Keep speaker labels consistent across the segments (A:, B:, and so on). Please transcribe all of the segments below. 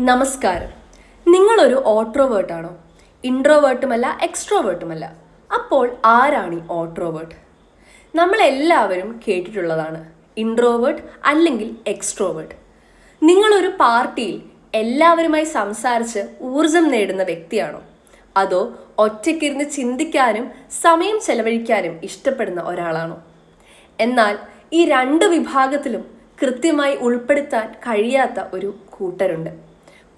A: നമസ്കാരം. നിങ്ങളൊരു ഓട്രോവേർട്ടാണോ ഇൻട്രോവേർട്ടുമല്ല എക്സ്ട്രോവേർട്ടുമല്ല. അപ്പോൾ ആരാണ് ഈ ഓട്രോവേർട്ട്? നമ്മളെല്ലാവരും കേട്ടിട്ടുള്ളതാണ്. ഇൻട്രോവേർട്ട് അല്ലെങ്കിൽ എക്സ്ട്രോവേർട്ട്. നിങ്ങളൊരു പാർട്ടിയിൽ എല്ലാവരുമായി സംസാരിച്ച് ഊർജം നേടുന്ന വ്യക്തിയാണോ? അതോ ഒറ്റയ്ക്കിരുന്ന് ചിന്തിക്കാനും സമയം ചെലവഴിക്കാനും ഇഷ്ടപ്പെടുന്ന ഒരാളാണോ? എന്നാൽ ഈ രണ്ട് വിഭാഗത്തിലും കൃത്യമായി ഉൾപ്പെടുത്താൻ കഴിയാത്ത ഒരു കൂട്ടരുണ്ട്.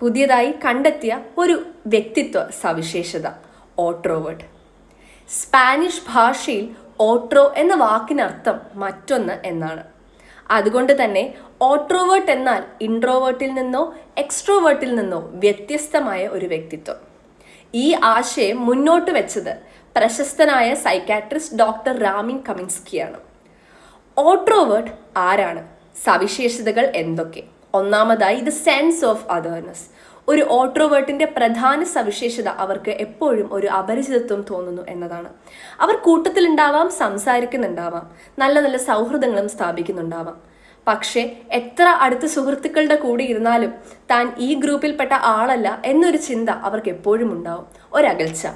A: പുതിയതായി കണ്ടെത്തിയ ഒരു വ്യക്തിത്വ സവിശേഷത ഓട്രോവേർഡ്. സ്പാനിഷ് ഭാഷയിൽ ഓട്രോ എന്ന വാക്കിനർത്ഥം മറ്റൊന്ന് എന്നാണ്. അതുകൊണ്ട് തന്നെ ഓട്രോവേർട്ട് എന്നാൽ ഇൻട്രോവേർട്ടിൽ നിന്നോ എക്സ്ട്രോവേർട്ടിൽ നിന്നോ വ്യത്യസ്തമായ ഒരു വ്യക്തിത്വം. ഈ ആശയം മുന്നോട്ട് വെച്ചത് പ്രശസ്തനായ സൈക്കാട്രിസ്റ്റ് ഡോക്ടർ രാമിൻ കമിൻസ്കിയാണ് ഓട്രോവേർട്ട് ആരാണ്? സവിശേഷതകൾ എന്തൊക്കെ? ഒന്നാമതായി ദ സെൻസ് ഓഫ് അതേർനെസ് ഒരു ഓട്രോവേർട്ടിന്റെ പ്രധാന സവിശേഷത അവർക്ക് എപ്പോഴും ഒരു അപരിചിതത്വം തോന്നുന്നു എന്നതാണ്. അവർ കൂട്ടത്തിലുണ്ടാവാം സംസാരിക്കുന്നുണ്ടാവാം നല്ല നല്ല സൗഹൃദങ്ങളും സ്ഥാപിക്കുന്നുണ്ടാവാം. പക്ഷേ എത്ര അടുത്ത സുഹൃത്തുക്കളുടെ കൂടെ ഇരുന്നാലും താൻ ഈ ഗ്രൂപ്പിൽപ്പെട്ട ആളല്ല എന്നൊരു ചിന്ത അവർക്ക് എപ്പോഴും ഉണ്ടാവും. ഒരകൽച്ച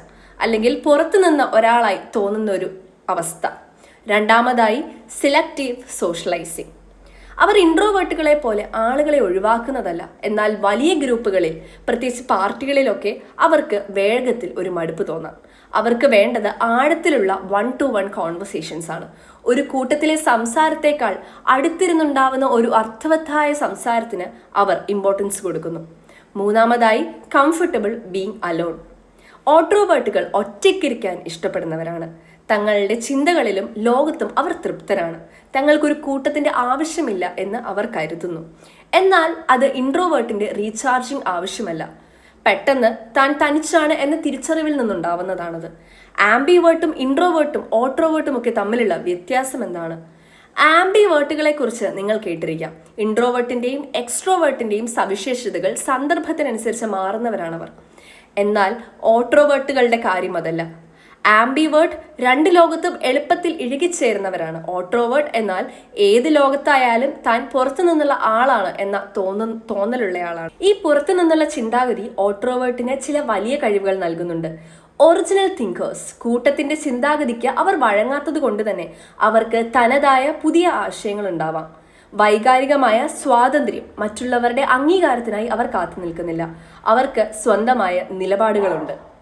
A: അല്ലെങ്കിൽ പുറത്തു നിന്ന് ഒരാളായി തോന്നുന്ന ഒരു അവസ്ഥ. രണ്ടാമതായി സിലക്റ്റീവ് സോഷ്യലൈസിങ് അവർ ഇൻട്രോവേർട്ടുകളെ പോലെ ആളുകളെ ഒഴിവാക്കുന്നതല്ല. എന്നാൽ വലിയ ഗ്രൂപ്പുകളിൽ പ്രത്യേകിച്ച് പാർട്ടികളിലൊക്കെ അവർക്ക് വേഗത്തിൽ ഒരു മടുപ്പ് തോന്നാം. അവർക്ക് വേണ്ടത് ആഴത്തിലുള്ള വൺ ടു വൺ കോൺവെർസേഷൻസ് ആണ്. ഒരു കൂട്ടത്തിലെ സംസാരത്തേക്കാൾ അടുത്തിരുന്നുണ്ടാവുന്ന ഒരു അർത്ഥവത്തായ സംസാരത്തിന് അവർ ഇമ്പോർട്ടൻസ് കൊടുക്കുന്നു. മൂന്നാമതായി കംഫർട്ടബിൾ ബീങ് അലോൺ ഓട്രോവേർട്ടുകൾ ഒറ്റയ്ക്കിരിക്കാൻ ഇഷ്ടപ്പെടുന്നവരാണ്. തങ്ങളുടെ ചിന്തകളിലും ലോകത്തും അവർ തൃപ്തരാണ്. തങ്ങൾക്കൊരു കൂട്ടത്തിന്റെ ആവശ്യമില്ല എന്ന് അവർ കരുതുന്നു. എന്നാൽ അത് ഇൻട്രോവേർട്ടിന്റെ റീചാർജിങ് ആവശ്യമല്ല. പെട്ടെന്ന് താൻ തനിച്ചാണ് എന്ന തിരിച്ചറിവിൽ നിന്നുണ്ടാവുന്നതാണത്. ആംബിവേർട്ടും ഇൻട്രോവേർട്ടും ഓട്രോവേർട്ടും ഒക്കെ തമ്മിലുള്ള വ്യത്യാസം എന്താണ്? ആംബിവേർട്ടുകളെ കുറിച്ച് നിങ്ങൾ കേട്ടിരിക്കാം. ഇൻട്രോവേർട്ടിന്റെയും എക്സ്ട്രോവേർട്ടിന്റെയും സവിശേഷതകൾ സന്ദർഭത്തിനനുസരിച്ച് മാറുന്നവരാണവർ. എന്നാൽ ഓട്രോവേർട്ടുകളുടെ കാര്യം അതല്ല. ആംബിവേർട്ട് രണ്ട് ലോകത്തും എളുപ്പത്തിൽ ഇഴുകിച്ചേരുന്നവരാണ്. ഓട്രോവേർട്ട് എന്നാൽ ഏത് ലോകത്തായാലും താൻ പുറത്തു നിന്നുള്ള ആളാണ് എന്ന തോന്നു തോന്നലുള്ളയാളാണ്. ഈ പുറത്തു നിന്നുള്ള ചിന്താഗതി ഓട്രോവേർട്ടിന് ചില വലിയ കഴിവുകൾ നൽകുന്നുണ്ട്. ഒറിജിനൽ തിങ്കേഴ്സ് കൂട്ടത്തിന്റെ ചിന്താഗതിക്ക് അവർ വഴങ്ങാത്തത് കൊണ്ട് തന്നെ അവർക്ക് തനതായ പുതിയ ആശയങ്ങൾ ഉണ്ടാവാം. വൈകാരികമായ സ്വാതന്ത്ര്യം മറ്റുള്ളവരുടെ അംഗീകാരത്തിനായി അവർ കാത്തു നിൽക്കുന്നില്ല. അവർക്ക് സ്വന്തമായ നിലപാടുകളുണ്ട്.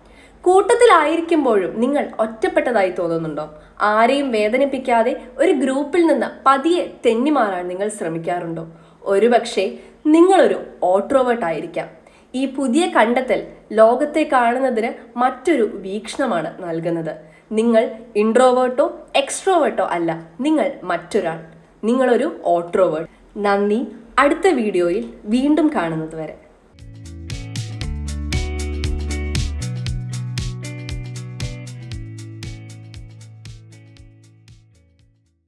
A: കൂട്ടത്തിലായിരിക്കുമ്പോഴും നിങ്ങൾ ഒറ്റപ്പെട്ടതായി തോന്നുന്നുണ്ടോ? ആരെയും വേദനിപ്പിക്കാതെ ഒരു ഗ്രൂപ്പിൽ നിന്ന് പതിയെ തെന്നിമാറാൻ നിങ്ങൾ ശ്രമിക്കാറുണ്ടോ? ഒരുപക്ഷെ നിങ്ങളൊരു ഓട്രോവേർട്ട് ആയിരിക്കാം. ഈ പുതിയ കണ്ടെത്തൽ ലോകത്തെ കാണുന്നതിന് മറ്റൊരു വീക്ഷണമാണ് നൽകുന്നത്. നിങ്ങൾ ഇൻട്രോവേർട്ടോ എക്സ്ട്രോവേർട്ടോ അല്ല നിങ്ങൾ മറ്റൊരാൾ. നിങ്ങളൊരു ഓട്രോവേർട്ട്. നന്ദി. അടുത്ത വീഡിയോയിൽ വീണ്ടും കാണുന്നത് വരെ.